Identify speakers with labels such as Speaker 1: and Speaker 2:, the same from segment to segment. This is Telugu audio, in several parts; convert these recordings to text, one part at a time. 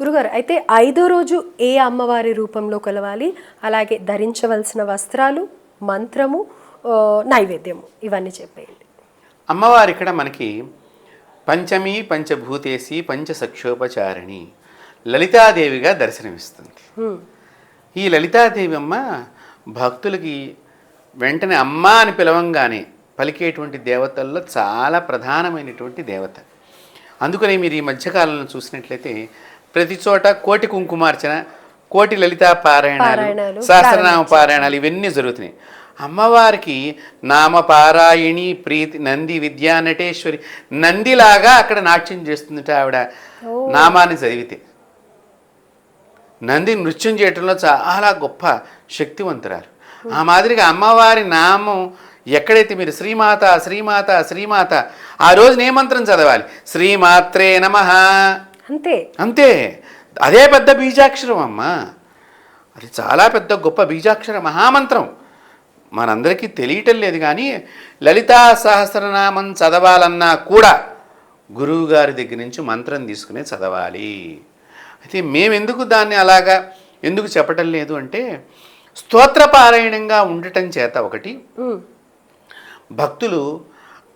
Speaker 1: గురుగారు అయితే ఐదో రోజు ఏ అమ్మవారి రూపంలో కొలవాలి? అలాగే ధరించవలసిన వస్త్రాలు మంత్రము నైవేద్యము ఇవన్నీ చెప్పేయండి.
Speaker 2: అమ్మవారు ఇక్కడ మనకి పంచమి పంచభూతేసి పంచసక్షోపచారిణి లలితాదేవిగా దర్శనమిస్తుంది. ఈ లలితాదేవి అమ్మ భక్తులకి వెంటనే అమ్మ అని పిలవంగానే పలికేటువంటి దేవతల్లో చాలా ప్రధానమైనటువంటి దేవత. అందుకని మీరు ఈ మధ్యకాలంలో చూసినట్లయితే ప్రతి చోట కోటి కుంకుమార్చన కోటి లలితా పారాయణాలు సహస్రనామ పారాయణాలు ఇవన్నీ జరుగుతున్నాయి. అమ్మవారికి నామపారాయణి ప్రీతి నంది విద్యా నటేశ్వరి నందిలాగా అక్కడ నాట్యం చేస్తుందట ఆవిడ. నామాన్ని చదివితే. నంది నృత్యం చేయటంలో చాలా గొప్ప శక్తివంతురాలు. ఆ మాదిరిగా అమ్మవారి నామం ఎక్కడైతే మీరు శ్రీమాత శ్రీమాత శ్రీమాత ఆ రోజున ఏ మంత్రం చదవాలి? శ్రీమాత్రే నమ.
Speaker 1: అంతే.
Speaker 2: అంతే. అదే పెద్ద బీజాక్షరం అమ్మ. అది చాలా పెద్ద గొప్ప బీజాక్షర మహామంత్రం. మనందరికీ తెలియటం లేదు కానీ లలితా సహస్రనామం చదవాలన్నా కూడా గురువు గారి దగ్గర నుంచి మంత్రం తీసుకునే చదవాలి. అయితే మేము ఎందుకు దాన్ని అలాగా ఎందుకు చెప్పటం లేదు అంటే స్తోత్రపారాయణంగా ఉండటం చేత ఒకటి. భక్తులు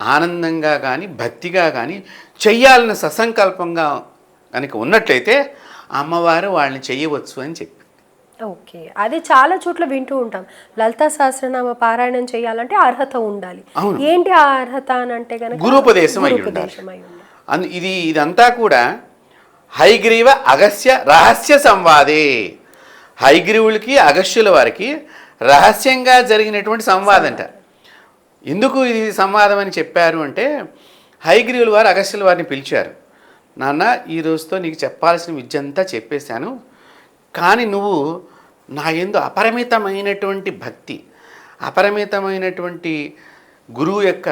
Speaker 2: ఆనందంగా కానీ భక్తిగా కానీ చెయ్యాలని ససంకల్పంగా కనుక ఉన్నట్లయితే అమ్మవారు వాళ్ళని చెయ్యవచ్చు అని చెప్పి.
Speaker 1: ఓకే. అది చాలా చోట్ల వింటూ ఉంటాం. లలితా సహస్రనామ పారాయణం చేయాలంటే అర్హత ఉండాలి. ఏంటి ఆ అర్హత అని అంటే కనుక
Speaker 2: గురూపదేశం అయి ఉండాలి.
Speaker 1: గురూపదేశం అయి ఉండాలి.
Speaker 2: అందు ఇది ఇదంతా కూడా హైగ్రీవ అగస్య రహస్య సంవాదే. హైగ్రీవులకి అగస్యుల వారికి రహస్యంగా జరిగినటువంటి సంవాదంట. ఎందుకు ఇది సంవాదం అని చెప్పారు అంటే హైగ్రీవుల వారు అగస్యుల వారిని పిలిచారు. నాన్న ఈ రోజుతో నీకు చెప్పాల్సిన విద్య అంతా చెప్పేశాను. కానీ నువ్వు నా ఎందు అపరిమితమైనటువంటి భక్తి అపరిమితమైనటువంటి గురువు యొక్క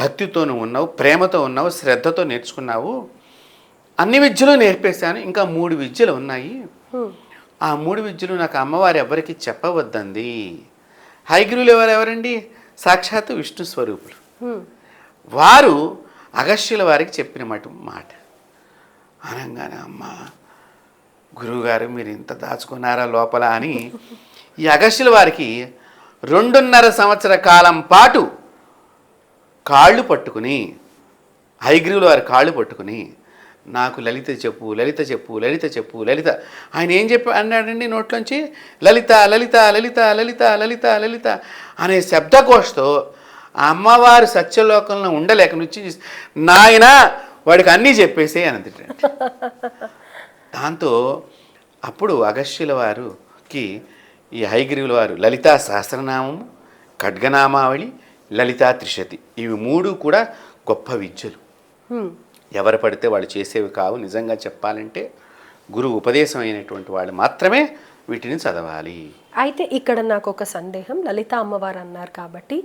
Speaker 2: భక్తితో నువ్వు ఉన్నావు ప్రేమతో ఉన్నావు శ్రద్ధతో నేర్చుకున్నావు. అన్ని విద్యలు నేర్పేశాను ఇంకా మూడు విద్యలు ఉన్నాయి. ఆ మూడు విద్యలు నాకు అమ్మవారు ఎవరికి చెప్పవద్దంది హైగ్రీవులు ఎవరు ఎవరండి? సాక్షాత్తు విష్ణు స్వరూపులు. వారు అగస్యుల వారికి చెప్పిన మాట మాట. అనగానే అమ్మ గురువుగారు మీరు ఇంత దాచుకున్నారా లోపల? అని ఈ అగస్యుల వారికి రెండున్నర సంవత్సర కాలం పాటు కాళ్ళు పట్టుకుని హైగ్రీవుల వారి కాళ్ళు పట్టుకుని నాకు లలిత చెప్పు లలిత చెప్పు లలిత చెప్పు లలిత ఆయన ఏం చెప్పి అన్నాడండి నోట్లోంచి? లలిత లలిత లలిత లలిత లలిత లలిత అనే శబ్దకోశతో అమ్మవారు సత్యలోకంలో ఉండలేక నుంచి నాయన వాడికి అన్నీ చెప్పేసే అని దాంతో అప్పుడు అగస్యుల వారుకి ఈ హైగ్రీవుల వారు లలితా సహస్రనామము ఖడ్గనామావళి లలితా త్రిశతి ఇవి మూడు కూడా గొప్ప విద్యలు. ఎవరు పడితే వాళ్ళు చేసేవి కావు. నిజంగా చెప్పాలంటే గురువు ఉపదేశం అయినటువంటి వాళ్ళు మాత్రమే వీటిని చదవాలి.
Speaker 1: అయితే ఇక్కడ నాకు ఒక సందేహం. లలిత అమ్మవారు అన్నారు కాబట్టి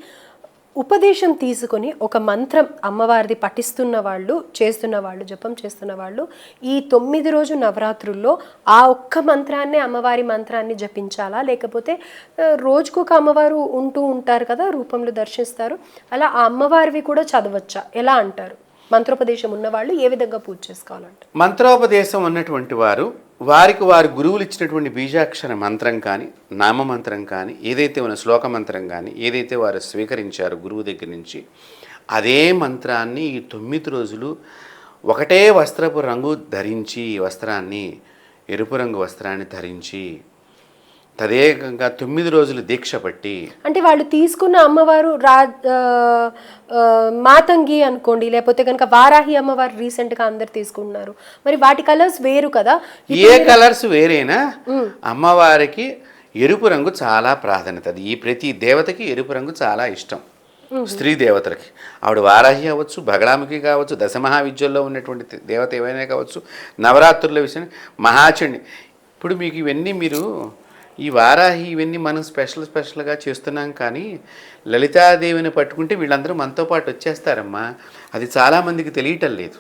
Speaker 1: ఉపదేశం తీసుకొని ఒక మంత్రం అమ్మవారిది పఠిస్తున్న వాళ్ళు చేస్తున్న వాళ్ళు జపం చేస్తున్న వాళ్ళు ఈ తొమ్మిది రోజు నవరాత్రుల్లో ఆ ఒక్క మంత్రాన్నే అమ్మవారి మంత్రాన్ని జపించాలా? లేకపోతే రోజుకొక రోజుకు ఒక అమ్మవారు ఉంటూ ఉంటారు కదా రూపంలో దర్శిస్తారు. అలా ఆ అమ్మవారివి కూడా చదవచ్చా? ఎలా అంటారు? మంత్రోపదేశం ఉన్నవాళ్ళు ఏ విధంగా పూజ చేసుకోవాలంటే
Speaker 2: మంత్రోపదేశం ఉన్నటువంటి వారు వారికి వారి గురువులు ఇచ్చినటువంటి బీజాక్షర మంత్రం కానీ నామమంత్రం కానీ ఏదైతే ఉన్న శ్లోక మంత్రం కానీ ఏదైతే వారు స్వీకరించారు గురువు దగ్గర నుంచి అదే మంత్రాన్ని ఈ తొమ్మిది రోజులు ఒకటే వస్త్రపు రంగు ధరించి ఈ వస్త్రాన్ని ఎరుపు రంగు వస్త్రాన్ని ధరించి తదేకంగా తొమ్మిది రోజులు దీక్ష పట్టి
Speaker 1: అంటే వాళ్ళు తీసుకున్న అమ్మవారు రా మాతంగి అనుకోండి లేకపోతే కనుక వారాహి అమ్మవారు recent గా అందరు తీసుకుంటున్నారు. మరి వాటి కలర్స్ వేరు కదా.
Speaker 2: ఏ కలర్స్ వేరేనా అమ్మవారికి ఎరుపు రంగు చాలా ప్రాధాన్యత అది. ఈ ప్రతి దేవతకి ఎరుపు రంగు చాలా ఇష్టం. స్త్రీ దేవతలకి. ఆవిడ వారాహి అవ్వచ్చు బగళాముఖి కావచ్చు దశమహావిద్యల్లో ఉన్నటువంటి దేవత ఏవైనా కావచ్చు నవరాత్రుల విషయం మహాచండి. ఇప్పుడు మీకు ఇవన్నీ మీరు ఈ వారాహి ఇవన్నీ మనం స్పెషల్ స్పెషల్గా చేస్తున్నాం కానీ లలితాదేవిని పట్టుకుంటే వీళ్ళందరూ మనతో పాటు వచ్చేస్తారమ్మా. అది చాలామందికి తెలియటం లేదు.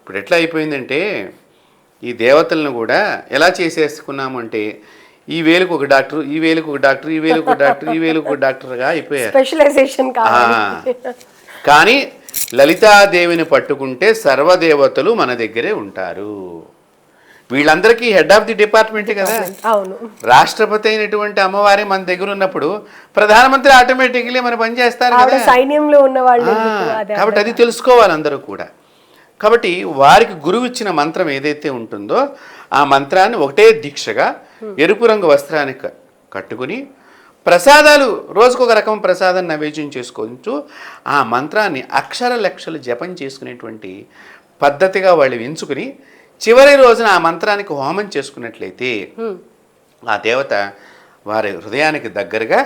Speaker 2: ఇప్పుడు ఎట్లా అయిపోయిందంటే ఈ దేవతలను కూడా ఎలా చేసేసుకున్నాము అంటే ఈ వేలుకు ఒక డాక్టర్ ఈ వేలుకు ఒక డాక్టర్ ఈ వేలుకు ఒక డాక్టర్ ఈ వేలుకు ఒక డాక్టర్గా అయిపోయారు.
Speaker 1: స్పెషలైజేషన్
Speaker 2: కానీ లలితాదేవిని పట్టుకుంటే సర్వదేవతలు మన దగ్గరే ఉంటారు. వీళ్ళందరికీ హెడ్ ఆఫ్ ది డిపార్ట్మెంటే కదా?
Speaker 1: అవును.
Speaker 2: రాష్ట్రపతి అయినటువంటి అమ్మవారి మన దగ్గర ఉన్నప్పుడు ప్రధానమంత్రి ఆటోమేటిక్లీ మన పని చేస్తారు
Speaker 1: సైన్యంలో ఉన్న వాళ్ళు
Speaker 2: కాబట్టి అది తెలుసుకోవాలి అందరూ కూడా. కాబట్టి వారికి గురువు ఇచ్చిన మంత్రం ఏదైతే ఉంటుందో ఆ మంత్రాన్ని ఒకటే దీక్షగా ఎరుపు రంగు వస్త్రాన్ని క- కట్టుకుని ప్రసాదాలు రోజుకొక రకం ప్రసాదం నైవేద్యం చేసుకుంటూ ఆ మంత్రాన్ని అక్షర లక్షలు జపం చేసుకునేటువంటి పద్ధతిగా వాళ్ళు ఎంచుకుని చివరి రోజున ఆ మంత్రానికి హోమం చేసుకున్నట్లయితే. ఆ దేవత వారి హృదయానికి దగ్గరగా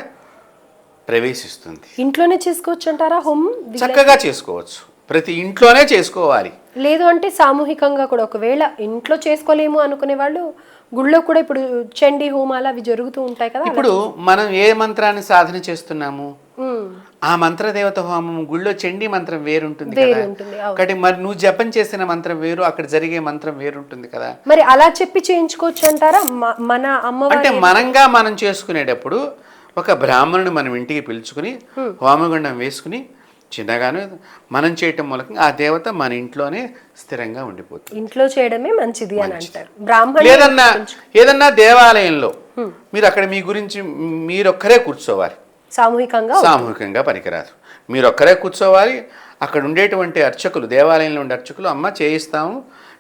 Speaker 2: ప్రవేశిస్తుంది.
Speaker 1: ఇంట్లోనే చేసుకోవచ్చు అంటారా హోమం?
Speaker 2: చక్కగా చేసుకోవచ్చు. ప్రతి ఇంట్లోనే చేసుకోవాలి.
Speaker 1: లేదు అంటే సామూహికంగా కూడా ఒకవేళ ఇంట్లో చేసుకోలేము అనుకునే వాళ్ళు గుళ్ళో కూడా ఇప్పుడు చండీ హోమాలు అవి జరుగుతూ ఉంటాయి కదా
Speaker 2: ఇప్పుడు మనం ఏ మంత్రాన్ని సాధన చేస్తున్నాము? ఆ మంత్రదేవత హోమం గుళ్ళో చండీ మంత్రం వేరుంటుంది
Speaker 1: వేరు
Speaker 2: కదా. ఒకటి మరి నువ్వు జపం చేసిన మంత్రం వేరు అక్కడ జరిగే మంత్రం వేరుంటుంది కదా.
Speaker 1: మరి అలా చెప్పి చేయించుకోవచ్చు అంటారా? మన అమ్మవారి
Speaker 2: అంటే మనంగా మనం చేసుకునేటప్పుడు ఒక బ్రాహ్మణుని మనం ఇంటికి పిలుచుకుని హోమగుండం వేసుకుని చిన్నగాను మనం చేయటం మూలకంగా ఆ దేవత మన ఇంట్లోనే స్థిరంగా ఉండిపోతుంది.
Speaker 1: ఇంట్లో చేయడమే మంచిది అని అంటారు. బ్రాహ్మణ
Speaker 2: లేదన్నా ఏదన్నా దేవాలయంలో మీరు అక్కడ మీ గురించి మీరొక్కరే కూర్చోవాలి.
Speaker 1: సామూహికంగా
Speaker 2: సామూహికంగా పనికిరాదు. మీరు ఒక్కరే కూర్చోవాలి. అక్కడ ఉండేటువంటి అర్చకులు దేవాలయంలో ఉండే అర్చకులు అమ్మ చేయిస్తాము.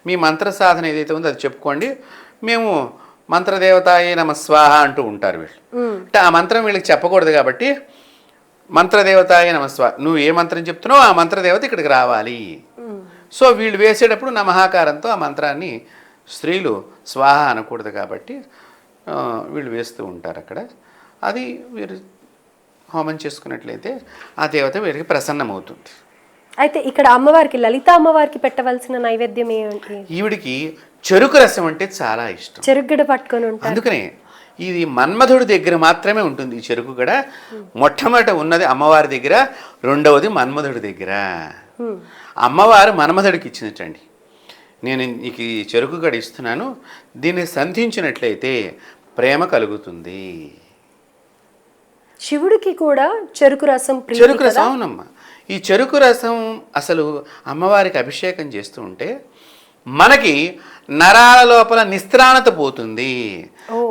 Speaker 2: మీ మంత్ర సాధన ఏదైతే ఉందో అది చెప్పుకోండి. మేము మంత్రదేవతాయే నమ స్వాహ అంటూ ఉంటారు వీళ్ళు. అంటే ఆ మంత్రం వీళ్ళకి చెప్పకూడదు కాబట్టి మంత్రదేవతాయే నమ స్వాహ. నువ్వు ఏ మంత్రం చెప్తున్నావో ఆ మంత్రదేవత ఇక్కడికి రావాలి. సో వీళ్ళు వేసేటప్పుడు నమహాకారంతో ఆ మంత్రాన్ని స్త్రీలు స్వాహ అనకూడదు కాబట్టి వీళ్ళు వేస్తూ ఉంటారు అక్కడ. అది వీరు హోమం చేసుకున్నట్లయితే ఆ దేవత వీరికి ప్రసన్నమవుతుంది.
Speaker 1: అయితే ఇక్కడ అమ్మవారికి లలిత అమ్మవారికి పెట్టవలసిన నైవేద్యం ఏంటి?
Speaker 2: ఈవిడికి చెరుకు రసం అంటే చాలా ఇష్టం.
Speaker 1: చెరుగ్గడ పట్టుకొని ఉంటారు.
Speaker 2: అందుకనే ఇది మన్మధుడి దగ్గర మాత్రమే ఉంటుంది ఈ చెరుకు గడ. మొట్టమొదట ఉన్నది అమ్మవారి దగ్గర రెండవది మన్మధుడి దగ్గర. అమ్మవారు మన్మధుడికి ఇచ్చినట్టండి. నేను నీకు ఈ చెరుకు గడ ఇస్తున్నాను దీన్ని సంధించినట్లయితే ప్రేమ కలుగుతుంది.
Speaker 1: శివుడికి కూడా చెరుకు రసం
Speaker 2: చెరుకు రసం? అవునమ్మా. ఈ చెరుకు రసం అసలు అమ్మవారికి అభిషేకం చేస్తూ ఉంటే మనకి నరాల లోపల నిస్త్రాణత పోతుంది.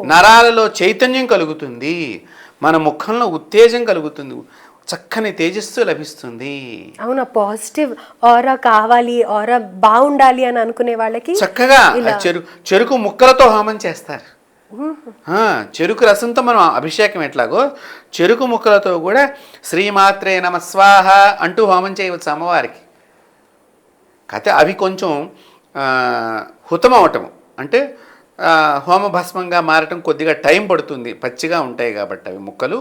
Speaker 2: నరాలలో చైతన్యం కలుగుతుంది. మన ముఖంలో ఉత్తేజం కలుగుతుంది. చక్కని తేజస్సు లభిస్తుంది.
Speaker 1: అవునా? పాజిటివ్ ఆరా కావాలి ఆరా బాగుండాలి అని అనుకునే వాళ్ళకి
Speaker 2: చక్కగా ఆ చెరు చెరుకు ముక్కలతో హోమం చేస్తారు. చెరుకు రసంతో మనం అభిషేకం ఎట్లాగో? చెరుకు ముక్కలతో కూడా శ్రీమాత్రే నమ స్వాహ అంటూ హోమం చేయవచ్చు అమ్మవారికి. కాకపోతే అవి కొంచెం హుతం అవటం అంటే హోమభస్మంగా మారటం కొద్దిగా టైం పడుతుంది. పచ్చిగా ఉంటాయి కాబట్టి అవి ముక్కలు.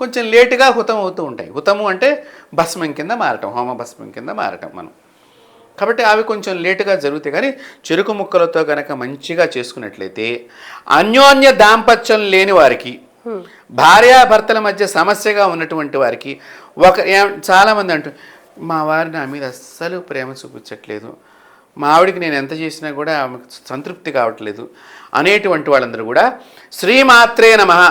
Speaker 2: కొంచెం లేటుగా హుతం అవుతూ ఉంటాయి. హుతము అంటే భస్మం కింద మారటం హోమభస్మం కింద మారటం మనం. కాబట్టి అవి కొంచెం లేటుగా జరుగుతాయి. కానీ చెరుకు ముక్కలతో కనుక మంచిగా చేసుకున్నట్లయితే అన్యోన్య దాంపత్యం లేని వారికి భార్యాభర్తల మధ్య సమస్యగా ఉన్నటువంటి వారికి ఒక చాలామంది అంటూ మా వారు నా మీద అస్సలు ప్రేమ చూపించట్లేదు. మా ఆవిడికి నేను ఎంత చేసినా కూడా ఆమెకు సంతృప్తి కావట్లేదు. అనేటువంటి వాళ్ళందరూ కూడా శ్రీమాత్రే నమః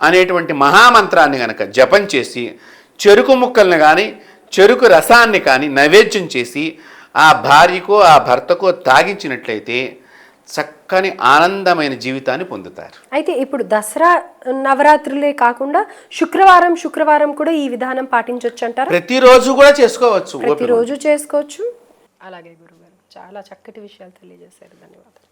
Speaker 2: అనేటువంటి మహామంత్రాన్ని గనక జపం చేసి చెరుకు ముక్కల్ని కానీ చెరుకు రసాన్ని కానీ నైవేద్యం చేసి ఆ భార్యకో ఆ భర్తకో తాగించినట్లయితే చక్కని ఆనందమైన జీవితాన్ని పొందుతారు.
Speaker 1: అయితే ఇప్పుడు దసరా నవరాత్రులే కాకుండా శుక్రవారం శుక్రవారం కూడా ఈ విధానం పాటించవచ్చు అంటారా
Speaker 2: ప్రతిరోజు కూడా చేసుకోవచ్చు
Speaker 1: ప్రతిరోజు చేసుకోవచ్చు. అలాగే గురుగారు చాలా చక్కటి విషయాలు తెలియజేశారు. ధన్యవాదాలు.